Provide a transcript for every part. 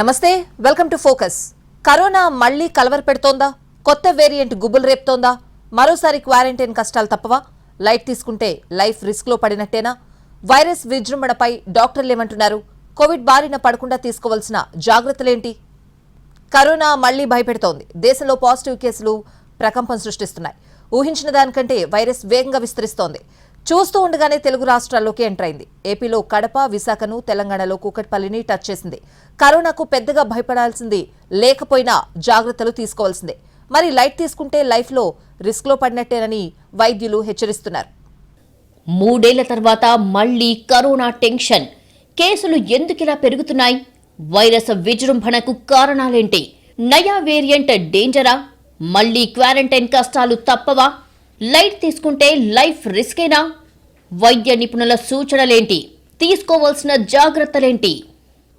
నమస్తే welcome to focus. Corona మళ్ళీ కలవర పెడుతోందా కొత్త వేరియంట్ గుబులు రేపుతోందా? మరోసారి క్వారంటైన్ కష్టాలు తప్పవా? లైట్ తీసుకుంటే లైఫ్ రిస్క్లో పడినట్టేనా? వైరస్ విజృంభణపై డాక్టర్లు ఏమంటున్నారు? కోవిడ్ బారిన పడకుండా తీసుకోవాల్సిన జాగ్రత్తలేంటి? కరోనా మళ్ళీ భయపెడుతోంది. దేశంలో పాజిటివ్ కేసులు ప్రకంపం సృష్టిస్తున్నాయి. ఊహించిన దానికంటే వైరస్ వేగంగా విస్తరిస్తోంది. చూస్తూ ఉండగానే తెలుగు రాష్ట్రాల్లోకి ఎంటర్ అయింది. ఏపీలో కడప విశాఖను తెలంగాణలో కూకట్పల్లిని టచ్ చేసింది. కరోనాకు పెద్దగా భయపడాల్సింది లేకపోయినా జాగ్రత్తలు తీసుకోవాల్సిందే. మరి లైట్ తీసుకుంటే లైఫ్లో రిస్క్లో పడినట్టేనని వైద్యులు హెచ్చరిస్తున్నారు. మూడేళ్ళ తర్వాత మళ్ళీ కరోనా టెన్షన్. కేసులు ఎందుకిలా పెరుగుతున్నాయి? వైరస్ విజృంభణకు కారణాలేంటి? నయా వేరియంట్ డేంజరా? మళ్ళీ క్వారంటైన్ కష్టాలు తప్పవా? లైట్ తీసుకుంటే లైఫ్ రిస్కేనా వైద్య నిపుణుల సూచనలేంటి? తీసుకోవాల్సిన జాగ్రత్తలేంటి?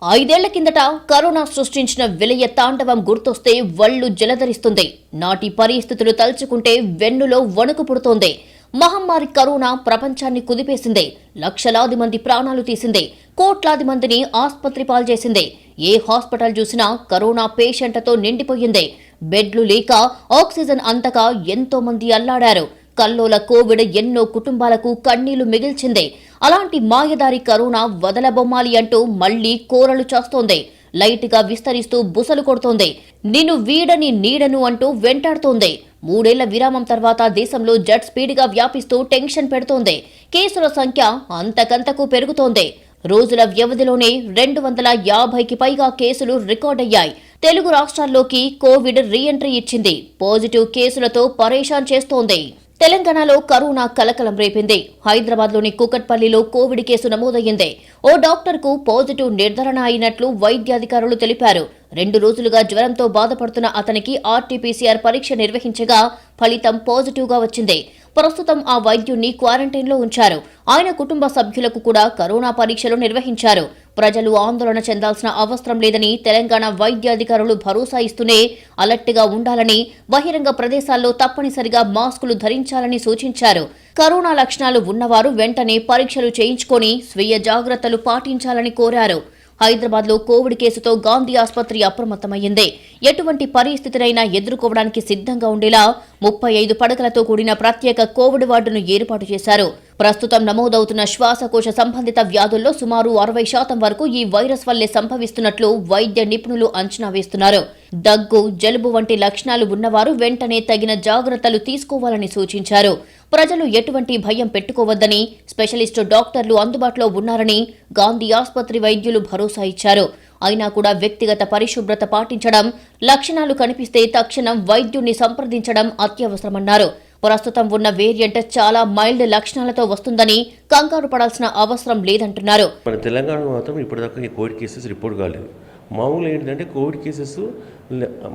ఐదేళ్ళ కిందట కరోనా సృష్టించిన విలయ తాండవం గుర్తొస్తే వళ్ళు జలధరిస్తుంది. నాటి పరిస్థితులు తలుచుకుంటే వెన్నులో వణుకు పుడుతోంది. మహమ్మారి కరోనా ప్రపంచాన్ని కుదిపేసింది. లక్షలాది మంది ప్రాణాలు తీసింది. కోట్లాది మందిని ఆస్పత్రి పాల్చేసింది ఏ హాస్పిటల్ చూసినా కరోనా పేషెంట్లతో నిండిపోయింది. బెడ్లు లేక ఆక్సిజన్ అంతగా ఎంతో మంది అల్లాడారు. కల్లోల కోవిడ్ ఎన్నో కుటుంబాలకు కన్నీళ్ళు మిగిల్చింది. అలాంటి మాయదారి కరోనా వదలబొమ్మాలి అంటూ మళ్ళీ కోరలు చేస్తోంది. లైట్గా విస్తరిస్తూ బుసలు కొడుతోంది. నిన్ను వీడని నీడను అంటూ వెంటాడుతోంది. మూడేళ్ళ విరామం తర్వాత దేశంలో జట్ స్పీడ్గా వ్యాపిస్తూ టెన్షన్ పెడుతోంది. కేసుల సంఖ్య అంతకంతకు పెరుగుతోంది. రోజుల వ్యవధిలోనే రెండు వందల యాభైకి పైగా కేసులు రికార్డయ్యాయి తెలుగు రాష్ట్రాల్లోకి కోవిడ్ రీఎంట్రీ ఇచ్చింది. పాజిటివ్ కేసులతో పరేషాన్ చేస్తోంది. తెలంగాణలో కరోనా కలకలం రేపింది. హైదరాబాద్లోని కూకట్పల్లిలో కోవిడ్ కేసు నమోదయ్యింది. ఓ డాక్టర్కు పాజిటివ్ నిర్ధారణ అయినట్లు వైద్యాధికారులు తెలిపారు. రెండు రోజులుగా జ్వరంతో బాధపడుతున్న అతనికి ఆర్టీపీసీఆర్ పరీక్ష నిర్వహించగా ఫలితం పాజిటివ్గా వచ్చింది. ప్రస్తుతం ఆ వైద్యుణ్ణి క్వారంటైన్లో ఉంచారు. ఆయన కుటుంబ సభ్యులకు కూడా కరోనా పరీక్షలు నిర్వహించారు. ప్రజలు ఆందోళన చెందాల్సిన అవసరం లేదని తెలంగాణ వైద్యాధికారులు భరోసా ఇస్తూనే అలర్ట్గా ఉండాలని బహిరంగ ప్రదేశాల్లో తప్పనిసరిగా మాస్కులు ధరించాలని సూచించారు. కరోనా లక్షణాలు ఉన్నవారు వెంటనే పరీక్షలు చేయించుకొని స్వీయ జాగ్రత్తలు పాటించాలని కోరారు. హైదరాబాద్లో కోవిడ్ కేసుతో గాంధీ ఆసుపత్రి అప్రమత్తమైంది ఎటువంటి పరిస్థితినైనా ఎదుర్కోవడానికి సిద్ధంగా ఉండేలా ముప్పై ఐదు పడకలతో కూడిన ప్రత్యేక కోవిడ్ వార్డును ఏర్పాటు చేశారు. ప్రస్తుతం నమోదవుతున్న శ్వాసకోశ సంబంధిత వ్యాధుల్లో సుమారు అరవై శాతం వరకు ఈ వైరస్ వల్లే సంభవిస్తున్నట్లు వైద్య నిపుణులు అంచనా వేస్తున్నారు. దగ్గు జలుబు వంటి లక్షణాలు ఉన్నవారు వెంటనే తగిన జాగ్రత్తలు తీసుకోవాలని సూచించారు. ప్రజలు ఎటువంటి భయం పెట్టుకోవద్దని స్పెషలిస్టు డాక్టర్లు అందుబాటులో ఉన్నారని గాంధీ ఆసుపత్రి వైద్యులు భరోసా ఇచ్చారు. అయినా కూడా వ్యక్తిగత పరిశుభ్రత పాటించడం లక్షణాలు కనిపిస్తే తక్షణం వైద్యుణ్ణి సంప్రదించడం అత్యవసరమన్నారు. ప్రస్తుతం ఉన్న వేరియంట్ చాలా మైల్డ్ లక్షణాలతో వస్తుందని కంగారు పడాల్సిన అవసరం లేదంటున్నారు. మన తెలంగాణలో మాత్రం ఇప్పటిదాకా ఈ కోవిడ్ కేసెస్ రిపోర్ట్ కాలేదు. మామూలు ఏంటంటే కోవిడ్ కేసెస్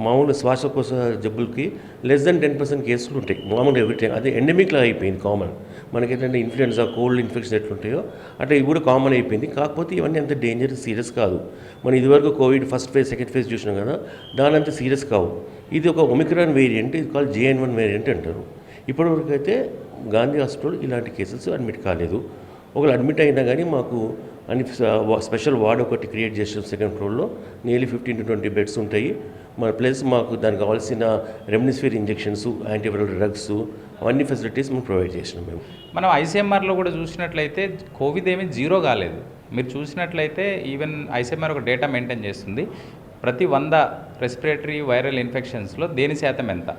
మామూలు శ్వాసకోశ జబ్బులకి లెస్ దెన్ టెన్ పర్సెంట్ కేసులు ఉంటాయి. మామూలు ఎవ్రీ టైం అది ఎండమిక్లా అయిపోయింది కామన్ మనకేంటంటే ఇన్ఫ్లుయెన్సా కోల్డ్ ఇన్ఫెక్షన్ ఎట్లుంటాయో అట్లా ఇవి కూడా కామన్ అయిపోయింది. కాకపోతే ఇవన్నీ అంత డేంజర్ సీరియస్ కాదు. మనం ఇదివరకు Covid first phase second phase చూసినాం కదా దాని అంత సీరియస్ కావు. ఇది ఒక ఒమిక్రాన్ వేరియంట్ ఇది కాల్ జేఎన్ వన్ వేరియంట్ అంటారు. ఇప్పటివరకు అయితే గాంధీ హాస్పిటల్ ఇలాంటి కేసెస్ అడ్మిట్ కాలేదు. ఒకవేళ అడ్మిట్ అయినా కానీ మాకు అన్ని స్పెషల్ వార్డ్ ఒకటి క్రియేట్ చేసాం సెకండ్ ఫ్లోర్లో. Nearly fifteen to twenty beds ఉంటాయి. మన ప్లస్ మాకు దానికి కావాల్సిన రెమ్నిస్ఫిర్ ఇంజెక్షన్స్ యాంటీవైరల్ డ్రగ్స్ అవన్నీ ఫెసిలిటీస్ మేము ప్రొవైడ్ చేసినాం మేము. మనం ఐసీఎంఆర్లో కూడా చూసినట్లయితే కోవిడ్ ఏమీ జీరో కాలేదు. మీరు చూసినట్లయితే ఈవెన్ ఐసీఎంఆర్ ఒక డేటా మెయింటైన్ చేస్తుంది. ప్రతి వంద రెస్పిరేటరీ వైరల్ ఇన్ఫెక్షన్స్లో దేని శాతం ఎంత?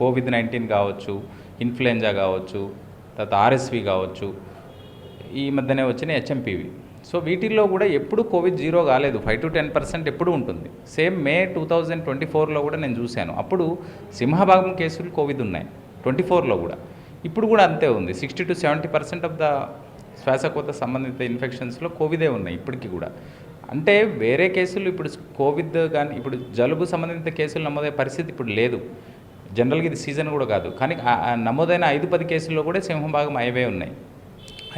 కోవిడ్ నైన్టీన్ కావచ్చు ఇన్ఫ్లుయెంజా కావచ్చు తర్వాత ఆర్ఎస్వి కావచ్చు ఈ మధ్యనే వచ్చిన హెచ్ఎంపీవి. సో వీటిల్లో కూడా ఎప్పుడు కోవిడ్ జీరో కాలేదు. ఫైవ్ టు టెన్ పర్సెంట్ ఎప్పుడు ఉంటుంది. Same May two thousand twenty ఫోర్లో కూడా నేను చూశాను. అప్పుడు సింహభాగం కేసులు కోవిడ్ ఉన్నాయి. ట్వంటీ ఫోర్లో కూడా. ఇప్పుడు కూడా అంతే ఉంది. Sixty to seventy percent of the శ్వాసకోత సంబంధిత ఇన్ఫెక్షన్స్లో కోవిడే ఉన్నాయి ఇప్పటికీ కూడా. అంటే వేరే కేసులు ఇప్పుడు కోవిడ్ కానీ ఇప్పుడు జలుబు సంబంధిత కేసులు నమోదయ్యే పరిస్థితి ఇప్పుడు లేదు. జనరల్గా ఇది సీజన్ కూడా కాదు. కానీ నమోదైన ఐదు పది కేసుల్లో కూడా సింహభాగం అవే ఉన్నాయి.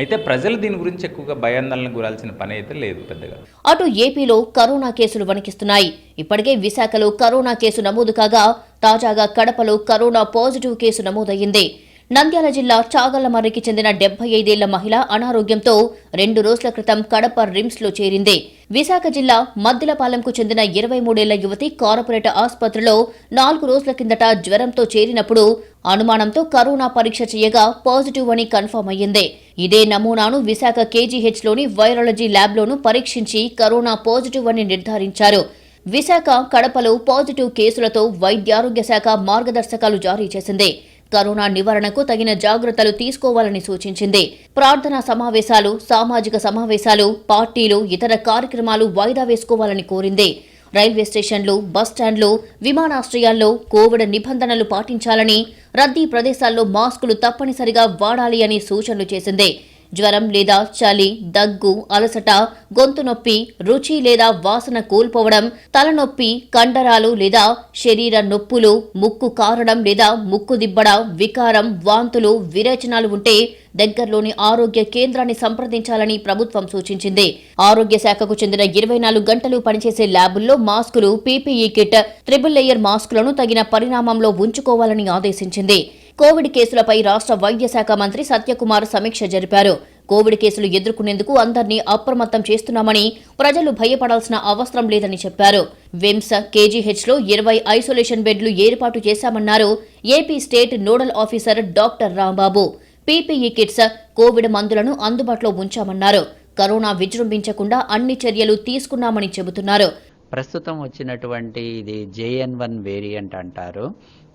అయితే ప్రజలు దీని గురించి ఎక్కువగా భయాందోళనకు గురాల్సిన పని అయితే లేదు పెద్దగా. అటు ఏపీలో కరోనా కేసులు వణికిస్తున్నాయి. ఇప్పటికే విశాఖలో కరోనా కేసు నమోదు కాగా తాజాగా కడపలో కరోనా పాజిటివ్ కేసు నమోదయ్యింది. నంద్యాల జిల్లా చాగల్లమర్రికి చెందిన డెబ్బై ఐదేళ్ళ మహిళ అనారోగ్యంతో రెండు రోజుల క్రితం కడప రిమ్స్లో చేరింది. విశాఖ జిల్లా మద్దిలపాలెంకు చెందిన ఇరవై మూడేళ్ళ యువతి కార్పొరేట్ ఆసుపత్రిలో నాలుగు రోజుల కిందట జ్వరంతో చేరినప్పుడు అనుమానంతో కరోనా పరీక్ష చేయగా పాజిటివ్ అని కన్ఫర్మ్ అయ్యింది. ఇదే నమూనాను విశాఖ కేజీహెచ్లోని వైరాలజీ ల్యాబ్లోనూ పరీక్షించి కరోనా పాజిటివ్ అని నిర్ధారించారు. విశాఖ కడపలో పాజిటివ్ కేసులతో వైద్యారోగ్య శాఖ మార్గదర్శకాలు జారీ చేసింది. కరోనా నివారణకు తగిన జాగ్రత్తలు తీసుకోవాలని సూచించింది. ప్రార్థనా సమావేశాలు సామాజిక సమావేశాలు పార్టీలు ఇతర కార్యక్రమాలు వాయిదా వేసుకోవాలని కోరింది. రైల్వే స్టేషన్లు బస్టాండ్లు విమానాశ్రయాల్లో కోవిడ్ నిబంధనలు పాటించాలని రద్దీ ప్రదేశాల్లో మాస్కులు తప్పనిసరిగా వాడాలి అని సూచనలు చేసింది. జ్వరం లేదా చలి దగ్గు అలసట గొంతు నొప్పి రుచి లేదా వాసన కోల్పోవడం తలనొప్పి కండరాలు లేదా శరీర నొప్పులు ముక్కు కారడం లేదా ముక్కు దిబ్బడ వికారం వాంతులు విరేచనాలు ఉంటే దగ్గరలోని ఆరోగ్య కేంద్రాన్ని సంప్రదించాలని ప్రభుత్వం సూచించింది. ఆరోగ్య శాఖకు చెందిన ఇరవై నాలుగు గంటలు పనిచేసే ల్యాబుల్లో మాస్కులు పీపీఈ కిట్ త్రిబుల్ లేయర్ మాస్కులను తగిన పరిణామంలో ఉంచుకోవాలని ఆదేశించింది. కోవిడ్ కేసులపై రాష్ట్ర వైద్య శాఖ మంత్రి సత్యకుమార్ సమీక్ష జరిపారు. కోవిడ్ కేసులు ఎదుర్కొనేందుకు అందరినీ అప్రమత్తం చేస్తున్నామని ప్రజలు భయపడాల్సిన అవసరం లేదని చెప్పారు. విమ్స్ కేజీహెచ్లో ఇరవై ఐసోలేషన్ బెడ్లు ఏర్పాటు చేశామన్నారు AP state nodal officer doctor Rambabu. PPE kits Covid మందులను అందుబాటులో ఉంచామన్నారు. కరోనా విజృంభించకుండా అన్ని చర్యలు తీసుకున్నామని చెబుతున్నారు. ప్రస్తుతం వచ్చినటువంటి ఇది జేఎన్ వన్ వేరియంట్ అంటారు.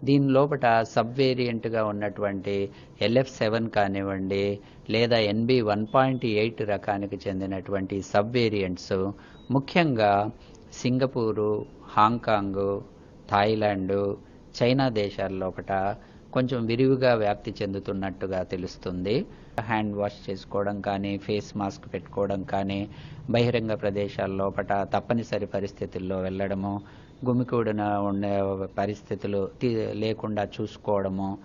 దీని లోపల సబ్ వేరియంట్గా ఉన్నటువంటి ఎల్ఎఫ్ సెవెన్ కానివ్వండి లేదా ఎన్బి వన్ పాయింట్ ఎయిట్ రకానికి చెందినటువంటి సబ్ వేరియంట్స్ ముఖ్యంగా Singapore Hong Kong Thailand China దేశాల లోపల కొంచెం విరివిగా వ్యాప్తి చెందుతున్నట్టుగా తెలుస్తుంది. హ్యాండ్ వాష్ చేసుకోవడం కానీ ఫేస్ మాస్క్ పెట్టుకోవడం కానీ బహిరంగ ప్రదేశాల లోపల తప్పనిసరి పరిస్థితుల్లో వెళ్ళడము గుమికూడిన ఉండే పరిస్థితులు తీ- లేకుండా చూసుకోవడము.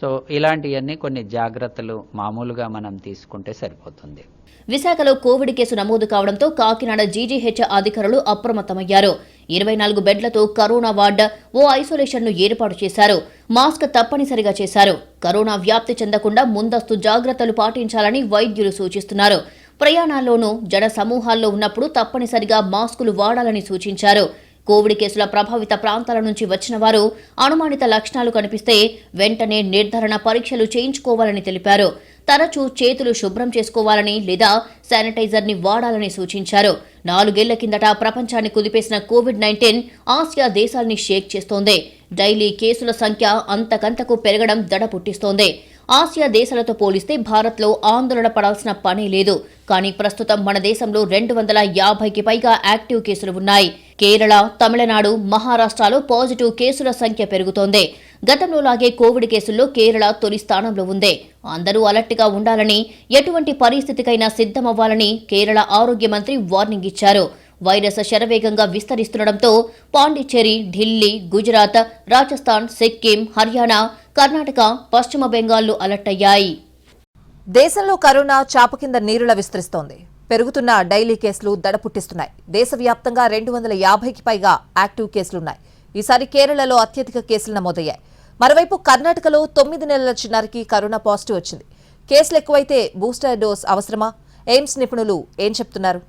సో ఇలాంటివన్నీ కొన్ని జాగ్రత్తలు మామూలుగా మనం తీసుకుంటే సరిపోతుంది. విశాఖలో కోవిడ్ కేసు నమోదు కావడంతో కాకినాడ జీజీహెచ్ అధికారులు అప్రమత్తమయ్యారు. ఇరవై నాలుగు బెడ్లతో కరోనా వార్డ్ ఓ ఐసోలేషన్ను ఏర్పాటు చేశారు. మాస్క్ తప్పనిసరిగా చేశారు. కరోనా వ్యాప్తి చెందకుండా ముందస్తు జాగ్రత్తలు పాటించాలని వైద్యులు సూచిస్తున్నారు. ప్రయాణాల్లోనూ జన సమూహాల్లో ఉన్నప్పుడు తప్పనిసరిగా మాస్కులు వాడాలని సూచించారు. కోవిడ్ కేసుల ప్రభావిత ప్రాంతాల నుంచి వచ్చిన వారు అనుమానిత లక్షణాలు కనిపిస్తే వెంటనే నిర్ధారణ పరీక్షలు చేయించుకోవాలని తెలిపారు. తరచూ చేతులు శుభ్రం చేసుకోవాలని లేదా శానిటైజర్ని వాడాలని సూచించారు. నాలుగేళ్ళ కిందట ప్రపంచాన్ని కుదిపేసిన కోవిడ్ నైన్టీన్ ఆసియా దేశాల్ని షేక్ చేస్తోంది. డైలీ కేసుల సంఖ్య అంతకంతకు పెరగడం దడ పుట్టిస్తోంది ఆసియా దేశాలతో పోలిస్తే భారత్లో ఆందోళన పడాల్సిన పనే లేదు. కానీ ప్రస్తుతం మన దేశంలో రెండు వందల యాభైకి పైగా యాక్టివ్ కేసులు ఉన్నాయి. కేరళ తమిళనాడు మహారాష్ట్రలో పాజిటివ్ కేసుల సంఖ్య పెరుగుతోంది. గతంలో లాగే కోవిడ్ కేసుల్లో కేరళ తొలి స్థానంలో ఉంది. అందరూ అలర్ట్గా ఉండాలని ఎటువంటి పరిస్థితికైనా సిద్ధమవ్వాలని కేరళ ఆరోగ్య మంత్రి వార్నింగ్ ఇచ్చారు. వైరస్ శరవేగంగా విస్తరిస్తుండటంతో పాండిచ్చేరి ఢిల్లీ గుజరాత్ రాజస్థాన్ సిక్కిం హర్యానా కర్ణాటక పశ్చిమ బెంగాల్లు అలర్ట్ అయ్యాయి. దేశంలో కరోనా చాప కింద నీరులా విస్తరిస్తోంది. పెరుగుతున్న డైలీ కేసులు దడ పుట్టిస్తున్నాయి దేశవ్యాప్తంగా రెండు వందల యాభైకి పైగా యాక్టివ్ కేసులున్నాయి. ఈసారి కేరళలో అత్యధిక కేసులు నమోదయ్యాయి. మరోవైపు కర్ణాటకలో తొమ్మిది నెలల చిన్నారికి కరోనా పాజిటివ్ వచ్చింది. కేసులు ఎక్కువైతే బూస్టర్ డోస్ అవసరమా? ఎయిమ్స్ నిపుణులు ఏం చెప్తున్నారు?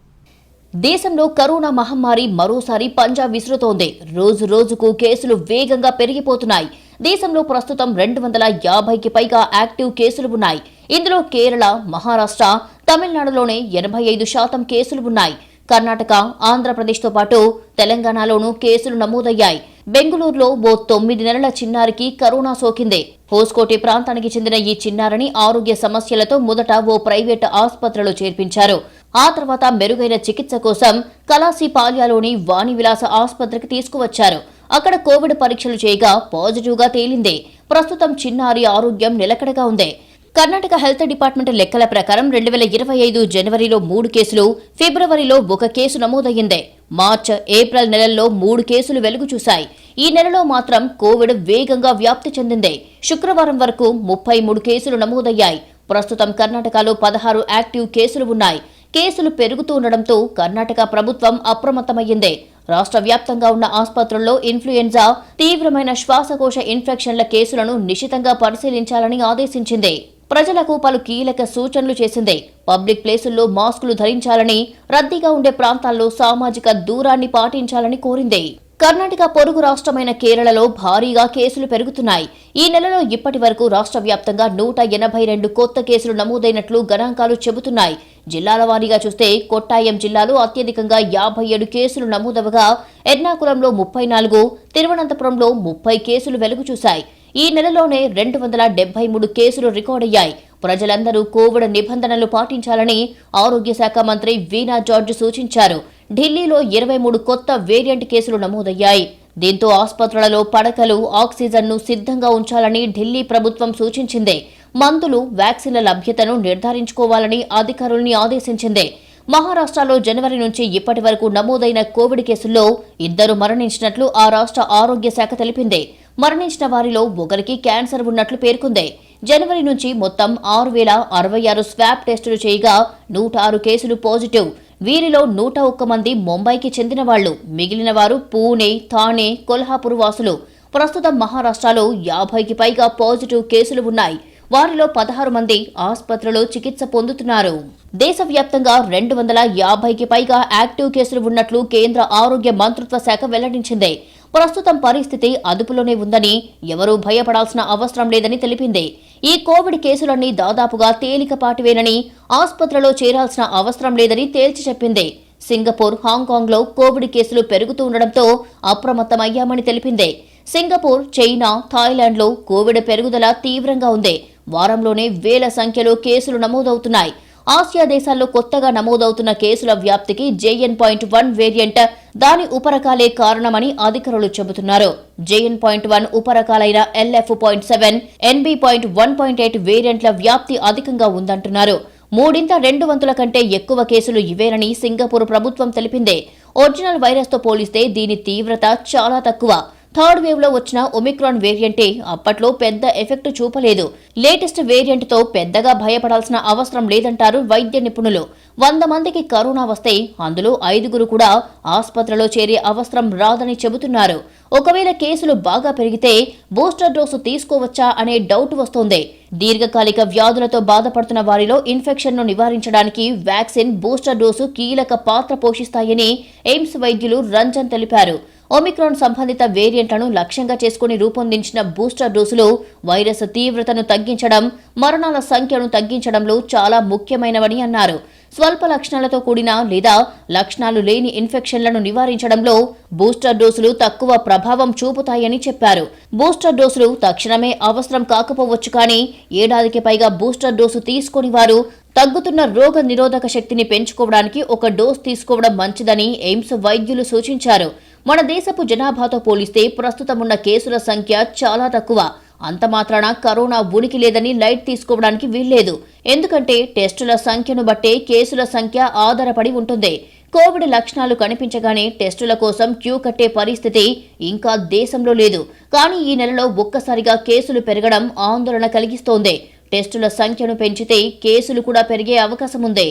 దేశంలో కరోనా మహమ్మారి మరోసారి పంజా విసురుతోంది. రోజు రోజుకు కేసులు వేగంగా పెరిగిపోతున్నాయి. దేశంలో ప్రస్తుతం రెండు వందల యాభైకి పైగా యాక్టివ్ కేసులు ఉన్నాయి. ఇందులో కేరళ మహారాష్ట్ర తమిళనాడులోనే ఎనభై ఐదు శాతం కేసులు ఉన్నాయి. కర్ణాటక ఆంధ్రప్రదేశ్తో పాటు తెలంగాణలోనూ కేసులు నమోదయ్యాయి. బెంగళూరులో ఓ తొమ్మిది నెలల చిన్నారికి కరోనా సోకింది. హోస్కోటి ప్రాంతానికి చెందిన ఈ చిన్నారిని ఆరోగ్య సమస్యలతో మొదట ఓ ప్రైవేట్ ఆసుపత్రిలో చేర్పించారు. ఆ తర్వాత మెరుగైన చికిత్స కోసం కలాసిపాల్యాలోని వాణి విలాస ఆసుపత్రికి తీసుకువచ్చారు. అక్కడ కోవిడ్ పరీక్షలు చేయగా పాజిటివ్గా తేలింది. ప్రస్తుతం చిన్నారి ఆరోగ్యం నిలకడగా ఉంది. కర్ణాటక హెల్త్ డిపార్ట్మెంట్ లెక్కల ప్రకారం రెండు వేల ఇరవై ఐదు జనవరిలో మూడు కేసులు ఫిబ్రవరిలో ఒక కేసు నమోదయ్యింది. మార్చ్ ఏప్రిల్ నెలల్లో మూడు కేసులు వెలుగు చూశాయి. ఈ నెలలో మాత్రం కోవిడ్ వేగంగా వ్యాప్తి చెందింది. శుక్రవారం వరకు ముప్పై మూడు కేసులు నమోదయ్యాయి. ప్రస్తుతం కర్ణాటకలో పదహారు యాక్టివ్ కేసులు ఉన్నాయి. కేసులు పెరుగుతూ ఉండడంతో కర్ణాటక ప్రభుత్వం అప్రమత్తమయ్యింది. రాష్ట్ర వ్యాప్తంగా ఉన్న ఆసుపత్రుల్లో ఇన్ఫ్లుయెంజా తీవ్రమైన శ్వాసకోశ ఇన్ఫెక్షన్ల కేసులను నిశితంగా పరిశీలించాలని ఆదేశించింది. ప్రజలకు పలు కీలక సూచనలు చేసింది. పబ్లిక్ ప్లేసుల్లో మాస్కులు ధరించాలని రద్దీగా ఉండే ప్రాంతాల్లో సామాజిక దూరాన్ని పాటించాలని కోరింది. కర్ణాటక పొరుగు రాష్ట్రమైన కేరళలో భారీగా కేసులు పెరుగుతున్నాయి. ఈ నెలలో ఇప్పటి వరకు రాష్ట్ర వ్యాప్తంగా నూట ఎనభై రెండు కొత్త కేసులు నమోదైనట్లు గణాంకాలు చెబుతున్నాయి. జిల్లాల వారీగా చూస్తే కొట్టాయం జిల్లాలో అత్యధికంగా యాభై ఏడు కేసులు నమోదవగా ఎర్నాకుళంలో ముప్పై నాలుగు తిరువనంతపురంలో ముప్పై కేసులు వెలుగు చూశాయి. ఈ నెలలోనే రెండు వందల డెబ్బై మూడు కేసులు రికార్డయ్యాయి ప్రజలందరూ కోవిడ్ నిబంధనలు పాటించాలని ఆరోగ్య శాఖ మంత్రి వీణా జార్జ్ సూచించారు. ఢిల్లీలో ఇరవై మూడు కొత్త వేరియంట్ కేసులు నమోదయ్యాయి. దీంతో ఆసుపత్రులలో పడకలు ఆక్సిజన్ను సిద్ధంగా ఉంచాలని ఢిల్లీ ప్రభుత్వం సూచించింది. మందులు వ్యాక్సిన్ల లభ్యతను నిర్ధారించుకోవాలని అధికారుల్ని ఆదేశించింది. మహారాష్ట్రలో జనవరి నుంచి ఇప్పటి వరకు నమోదైన కోవిడ్ కేసుల్లో ఇద్దరు మరణించినట్లు ఆ రాష్ట్ర ఆరోగ్య శాఖ తెలిపింది. మరణించిన వారిలో ఒకరికి క్యాన్సర్ ఉన్నట్లు పేర్కొంది. జనవరి నుంచి మొత్తం ఆరు వేల అరవై ఆరు స్వాబ్ టెస్టులు చేయగా నూట ఆరు కేసులు పాజిటివ్. వీరిలో నూట ఒక్క మంది ముంబైకి చెందిన వాళ్ళు మిగిలిన వారు పూణే థానే కొల్హాపూర్ వాసులు. ప్రస్తుతం మహారాష్ట్రలో యాభైకి పైగా పాజిటివ్ కేసులు ఉన్నాయి. వారిలో పదహారు మంది ఆసుపత్రిలో చికిత్స పొందుతున్నారు. దేశవ్యాప్తంగా రెండు వందల యాభైకి పైగా యాక్టివ్ కేసులు ఉన్నట్లు కేంద్ర ఆరోగ్య మంత్రిత్వ శాఖ వెల్లడించింది. ప్రస్తుతం పరిస్థితి అదుపులోనే ఉందని ఎవరూ భయపడాల్సిన అవసరం లేదని తెలిపింది. ఈ కోవిడ్ కేసులన్నీ దాదాపుగా తేలికపాటివేనని ఆసుపత్రిలో చేరాల్సిన అవసరం లేదని తేల్చి చెప్పింది. సింగపూర్ హాంకాంగ్లో కోవిడ్ కేసులు పెరుగుతూ ఉండడంతో అప్రమత్తమయ్యామని తెలిపింది. సింగపూర్ చైనా థాయిలాండ్లో కోవిడ్ పెరుగుదల తీవ్రంగా ఉంది. వారంలోనే వేల సంఖ్యలో కేసులు నమోదవుతున్నాయి. ఆసియా దేశాల్లో కొత్తగా నమోదవుతున్న కేసుల వ్యాప్తికి జేఎన్ పాయింట్ వన్ వేరియంట్ దాని ఉపరకాలే కారణమని అధికారులు చెబుతున్నారు. JN point one ఉపరకాలైన LF point seven NB point one point eight వేరియంట్ల వ్యాప్తి అధికంగా ఉందంటున్నారు. మూడింత రెండు వంతుల కంటే ఎక్కువ కేసులు ఇవేనని సింగపూర్ ప్రభుత్వం తెలిపింది. ఒరిజినల్ వైరస్తో పోలిస్తే దీని తీవ్రత చాలా తక్కువ. థర్డ్ వేవ్లో వచ్చిన ఒమిక్రాన్ వేరియంటే అప్పట్లో పెద్ద ఎఫెక్ట్ చూపలేదు. లేటెస్ట్ వేరియంట్తో పెద్దగా భయపడాల్సిన అవసరం లేదంటారు వైద్య నిపుణులు. వంద మందికి కరోనా వస్తే అందులో ఐదుగురు కూడా ఆసుపత్రిలో చేరే అవసరం రాదని చెబుతున్నారు. ఒకవేళ కేసులు బాగా పెరిగితే బూస్టర్ డోసు తీసుకోవచ్చా అనే డౌట్ వస్తోంది. దీర్ఘకాలిక వ్యాధులతో బాధపడుతున్న వారిలో ఇన్ఫెక్షన్ను నివారించడానికి వ్యాక్సిన్ బూస్టర్ డోసు కీలక పాత్ర పోషిస్తాయని ఎయిమ్స్ వైద్యులు రంజన్ తెలిపారు. ఒమిక్రాన్ సంబంధిత వేరియంట్లను లక్ష్యంగా చేసుకుని రూపొందించిన బూస్టర్ డోసులు వైరస్ తీవ్రతను తగ్గించడం మరణాల సంఖ్యను తగ్గించడంలో చాలా ముఖ్యమైనవని అన్నారు. స్వల్ప లక్షణాలతో కూడిన లేదా లక్షణాలు లేని ఇన్ఫెక్షన్లను నివారించడంలో బూస్టర్ డోసులు తక్కువ ప్రభావం చూపుతాయని చెప్పారు. బూస్టర్ డోసులు తక్షణమే అవసరం కాకపోవచ్చు కానీ ఏడాదికి పైగా బూస్టర్ డోసు తీసుకొని వారు తగ్గుతున్న రోగ నిరోధక శక్తిని పెంచుకోవడానికి ఒక డోస్ తీసుకోవడం మంచిదని ఎయిమ్స్ వైద్యులు సూచించారు. మన దేశపు జనాభాతో పోలిస్తే ప్రస్తుతం ఉన్న కేసుల సంఖ్య చాలా తక్కువ. అంత మాత్రాన కరోనా ఉనికి లేదని లైట్ తీసుకోవడానికి వీల్లేదు. ఎందుకంటే టెస్టుల సంఖ్యను బట్టే కేసుల సంఖ్య ఆధారపడి ఉంటుంది. కోవిడ్ లక్షణాలు కనిపించగానే టెస్టుల కోసం క్యూ కట్టే పరిస్థితి ఇంకా దేశంలో లేదు. కానీ ఈ నెలలో ఒక్కసారిగా కేసులు పెరగడం ఆందోళన కలిగిస్తోంది. టెస్టుల సంఖ్యను పెంచితే కేసులు కూడా పెరిగే అవకాశం ఉంది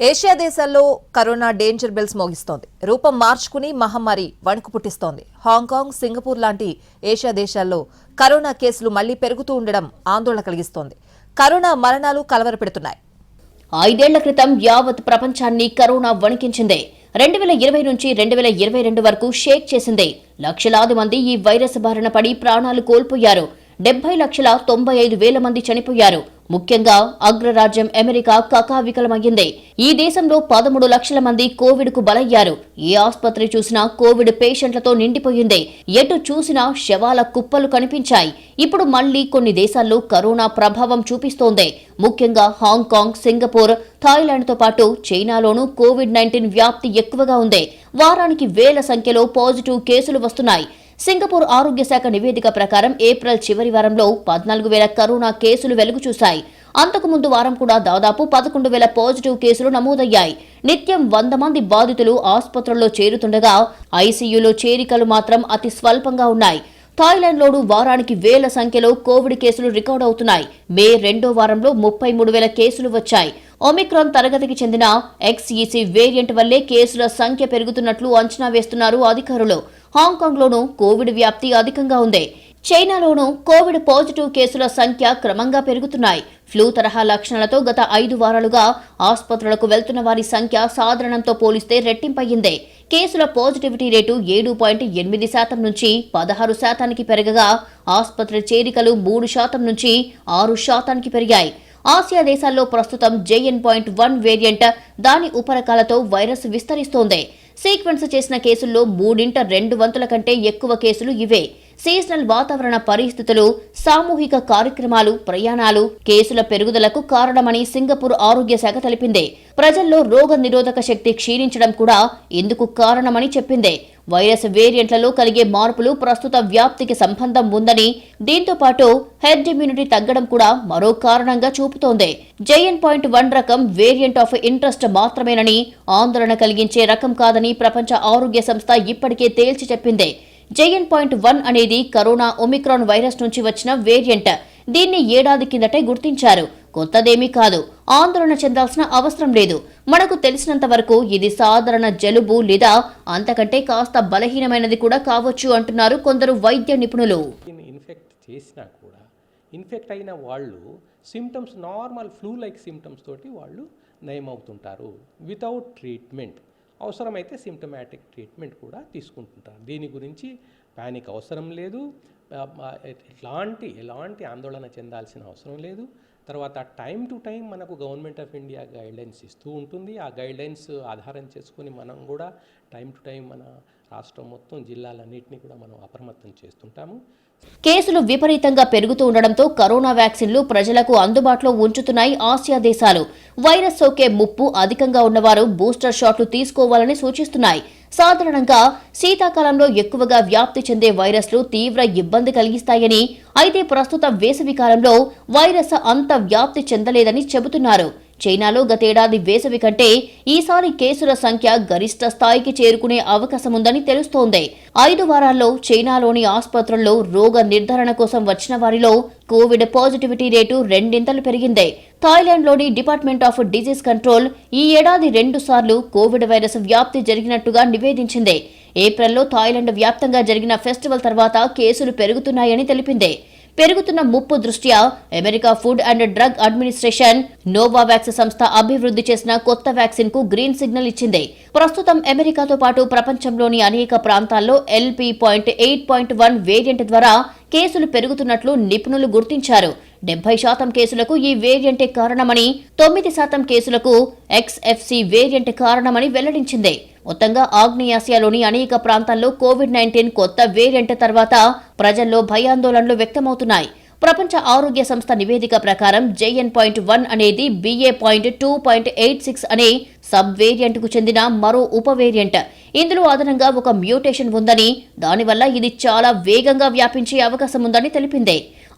ఏషియా దేశాల్లో కరోనా డేంజర్ బెల్స్ మోగిస్తోంది. రూపం మార్చుకుని మహమ్మారి వణుకు పుట్టిస్తోంది. హాంకాంగ్ సింగపూర్ లాంటి ఏషియా దేశాల్లో కరోనా కేసులు మళ్ళీ పెరుగుతూ ఉండడం ఆందోళన కలిగిస్తోంది. కరోనా మరణాలు కలవరపెడుతున్నాయి. ఐదేళ్ళ క్రితం యావత్ ప్రపంచాన్ని కరోనా వణికించిందే. రెండు వేల ఇరవై నుంచి రెండు వేల ఇరవై రెండు వరకు షేక్ చేసిందే. లక్షలాది మంది ఈ వైరస్ బారిన పడి ప్రాణాలు కోల్పోయారు. డెబ్బై లక్షల తొంభై ఐదు వేల మంది చనిపోయారు. ముఖ్యంగా అగ్రరాజ్యం అమెరికా కకావికలమయ్యింది. ఈ దేశంలో పదమూడు లక్షల మంది కోవిడ్కు బలయ్యారు. ఏ ఆసుపత్రి చూసినా కోవిడ్ పేషెంట్లతో నిండిపోయింది. ఎటు చూసినా శవాల కుప్పలు కనిపించాయి. ఇప్పుడు మళ్ళీ కొన్ని దేశాల్లో కరోనా ప్రభావం చూపిస్తోంది. ముఖ్యంగా హాంకాంగ్ సింగపూర్ థాయిలాండ్తో పాటు చైనాలోనూ కోవిడ్ నైన్టీన్ వ్యాప్తి ఎక్కువగా ఉంది. వారానికి వేల సంఖ్యలో పాజిటివ్ కేసులు వస్తున్నాయి. సింగపూర్ ఆరోగ్య శాఖ నివేదిక ప్రకారం ఏప్రిల్ చివరి వారంలో పద్నాలుగు వేల కరోనా కేసులు వెలుగు చూశాయి. అంతకుముందు వారం కూడా దాదాపు పదకొండు వేల పాజిటివ్ కేసులు నమోదయ్యాయి. నిత్యం వంద మంది బాధితులు ఆసుపత్రుల్లో చేరుతుండగా ఐసీయూలో చేరికలు మాత్రం అతి స్వల్పంగా ఉన్నాయి. థాయిలాండ్లోనూ వారానికి వేల సంఖ్యలో కోవిడ్ కేసులు రికార్డ్ అవుతున్నాయి. మే రెండో వారంలో ముప్పై మూడు వేల కేసులు వచ్చాయి. ఒమిక్రాన్ తరగతికి చెందిన ఎక్స్ఈసీ వేరియంట్ వల్లే కేసుల సంఖ్య పెరుగుతున్నట్లు అంచనా వేస్తున్నారు అధికారులు. హాంకాంగ్లోనూ కోవిడ్ వ్యాప్తి అధికంగా ఉంది. చైనాలోనూ కోవిడ్ పాజిటివ్ కేసుల సంఖ్య క్రమంగా పెరుగుతున్నాయి. ఫ్లూ తరహా లక్షణాలతో గత ఐదు వారాలుగా ఆసుపత్రులకు వెళ్తున్న వారి సంఖ్య సాధారణంతో పోలిస్తే రెట్టింపయ్యింది. కేసుల పాజిటివిటీ రేటు ఏడు పాయింట్ ఎనిమిది శాతం నుంచి పదహారు శాతానికి పెరగగా ఆసుపత్రి చేరికలు మూడు శాతం నుంచి ఆరు శాతానికి పెరిగాయి. ఆసియా దేశాల్లో ప్రస్తుతం జేఎన్ పాయింట్ వన్ వేరియంట్ దాని ఉపరకాలతో వైరస్ విస్తరిస్తోంది. సీక్వెన్స్ చేసిన కేసుల్లో మూడింట రెండు వంతుల కంటే ఎక్కువ కేసులు ఇవే. సీజనల్ వాతావరణ పరిస్థితులు సామూహిక కార్యక్రమాలు ప్రయాణాలు కేసుల పెరుగుదలకు కారణమని సింగపూర్ ఆరోగ్య శాఖ తెలిపింది. ప్రజల్లో రోగ నిరోధక శక్తి క్షీణించడం కూడా ఇందుకు కారణమని చెప్పింది. వైరస్ వేరియంట్లలో కలిగే మార్పులు ప్రస్తుత వ్యాప్తికి సంబంధం ఉందని దీంతో పాటు హెడ్ ఇమ్యూనిటీ తగ్గడం కూడా మరో కారణంగా చూపుతోంది. జేఎన్ పాయింట్ వన్ రకం వేరియంట్ ఆఫ్ ఇంట్రెస్ట్ మాత్రమేనని ఆందోళన కలిగించే రకం కాదని ప్రపంచ ఆరోగ్య సంస్థ ఇప్పటికే తేల్చి చెప్పింది. జేఎన్ పాయింట్ వన్ అనేది కరోనా ఒమిక్రాన్ వైరస్ నుంచి వచ్చిన వేరియంట్. దీన్ని ఏడాది కిందటే గుర్తించారు. కొత్తదేమీ కాదు. ఆందోళన చెందాల్సిన అవసరం లేదు. మనకు తెలిసినంత వరకు ఇది సాధారణ జలుబు లేదా అంతకంటే కాస్త బలహీనమైనది కూడా కావచ్చు అంటున్నారు కొందరు వైద్య నిపుణులు. ఇన్ఫెక్ట్ చేసినా కూడా ఇన్ఫెక్ట్ అయిన వాళ్ళు symptoms normal flu like symptoms తోటి వాళ్ళు నయమవుతుంటారు. Without treatment. అవసరమైతే సిమ్టమాటిక్ ట్రీట్మెంట్ కూడా తీసుకుంటుంటారు. దీని గురించి ప్యానిక్ అవసరం లేదు. ఎలాంటి ఎలాంటి ఆందోళన చెందాల్సిన అవసరం లేదు. తర్వాత టైం టు టైం మనకు గవర్నమెంట్ ఆఫ్ ఇండియా గైడ్లైన్స్ ఇస్తూ ఉంటుంది. ఆ గైడ్లైన్స్ ఆధారం చేసుకొని మనం కూడా టైం టు టైం మన రాష్ట్రం మొత్తం జిల్లాలన్నింటినీ కూడా మనం అప్రమత్తం చేస్తుంటాము. కేసులు విపరీతంగా పెరుగుతూ ఉండడంతో కరోనా వ్యాక్సిన్లు ప్రజలకు అందుబాటులో ఉంచుతున్నాయి ఆసియా దేశాలు. వైరస్ సోకే ముప్పు అధికంగా ఉన్నవారు బూస్టర్ షాట్లు తీసుకోవాలని సూచిస్తున్నాయి. సాధారణంగా శీతాకాలంలో ఎక్కువగా వ్యాప్తి చెందే వైరస్లు తీవ్ర ఇబ్బంది కలిగిస్తాయని అయితే ప్రస్తుత వేసవి కాలంలో వైరస్ అంత వ్యాప్తి చెందలేదని చెబుతున్నారు. చైనాలో గతేడాది వేసవి కంటే ఈసారి కేసుల సంఖ్య గరిష్ట స్థాయికి చేరుకునే అవకాశం ఉందని తెలుస్తోంది. ఐదు వారాల్లో చైనాలోని ఆసుపత్రుల్లో రోగ నిర్ధారణ కోసం వచ్చిన వారిలో కోవిడ్ పాజిటివిటీ రేటు రెండింతలు పెరిగింది. థాయిలాండ్లోని డిపార్ట్మెంట్ ఆఫ్ డిజీజ్ కంట్రోల్ ఈ ఏడాది రెండు సార్లు కోవిడ్ వైరస్ వ్యాప్తి జరిగినట్టుగా నివేదించింది. ఏప్రిల్లో థాయిలాండ్ వ్యాప్తంగా జరిగిన ఫెస్టివల్ తర్వాత కేసులు పెరుగుతున్నాయని తెలిపింది. పెరుగుతున్న ముప్పు దృష్ట్యా America food and drug administration Novavax సంస్థ అభివృద్ధి చేసిన కొత్త వ్యాక్సిన్కు గ్రీన్ సిగ్నల్ ఇచ్చింది. ప్రస్తుతం అమెరికాతో పాటు ప్రపంచంలోని అనేక ప్రాంతాల్లో LP point eight point one variant ద్వారా కేసులు పెరుగుతున్నట్లు నిపుణులు గుర్తించారు. డెబ్బై శాతం కేసులకు ఈ వేరియంటే కారణమని తొమ్మిది శాతం కేసులకు ఎక్స్ఎఫ్సి వేరియంట్ కారణమని వెల్లడించింది. మొత్తంగా ఆగ్నేయాసియాలోని అనేక ప్రాంతాల్లో కోవిడ్ నైన్టీన్ కొత్త వేరియంట్ తర్వాత ప్రజల్లో భయాందోళనలు వ్యక్తమవుతున్నాయి. ప్రపంచ ఆరోగ్య సంస్థ నివేదిక ప్రకారం జేఎన్ పాయింట్ వన్ అనేది BA point two point eight six అనే సబ్ వేరియంట్కు చెందిన మరో ఉప వేరియంట్. ఇందులో అదనంగా ఒక మ్యూటేషన్ ఉందని దానివల్ల ఇది చాలా వేగంగా వ్యాపించే అవకాశం ఉందని తెలిపింది.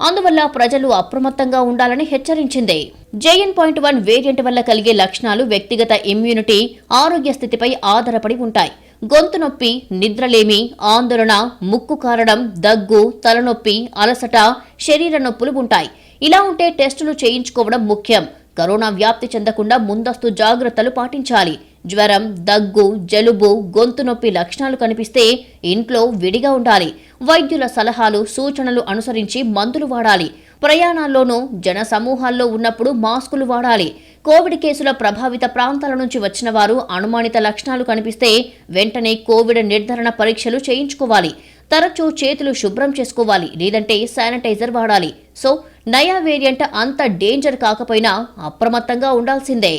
అందువల్ల ప్రజలు అప్రమత్తంగా ఉండాలని హెచ్చరించింది. జేఎన్ పాయింట్ వన్ వేరియంట్ వల్ల కలిగే లక్షణాలు వ్యక్తిగత ఇమ్యూనిటీ ఆరోగ్య స్థితిపై ఆధారపడి ఉంటాయి. గొంతు నొప్పి నిద్రలేమి ఆందోళన ముక్కు కారడం దగ్గు తలనొప్పి అలసట శరీర నొప్పులు ఉంటాయి. ఇలా ఉంటే టెస్టులు చేయించుకోవడం ముఖ్యం. కరోనా వ్యాప్తి చెందకుండా ముందస్తు జాగ్రత్తలు పాటించాలి. జ్వరం దగ్గు జలుబు గొంతు నొప్పి లక్షణాలు కనిపిస్తే ఇంట్లో విడిగా ఉండాలి. వైద్యుల సలహాలు సూచనలు అనుసరించి మందులు వాడాలి. ప్రయాణాల్లోనూ జన సమూహాల్లో ఉన్నప్పుడు మాస్కులు వాడాలి. కోవిడ్ కేసుల ప్రభావిత ప్రాంతాల నుంచి వచ్చిన వారు అనుమానిత లక్షణాలు కనిపిస్తే వెంటనే కోవిడ్ నిర్ధారణ పరీక్షలు చేయించుకోవాలి. తరచూ చేతులు శుభ్రం చేసుకోవాలి. లేదంటే శానిటైజర్ వాడాలి. సో నయా వేరియంట్ అంత డేంజర్ కాకపోయినా అప్రమత్తంగా ఉండాల్సిందే.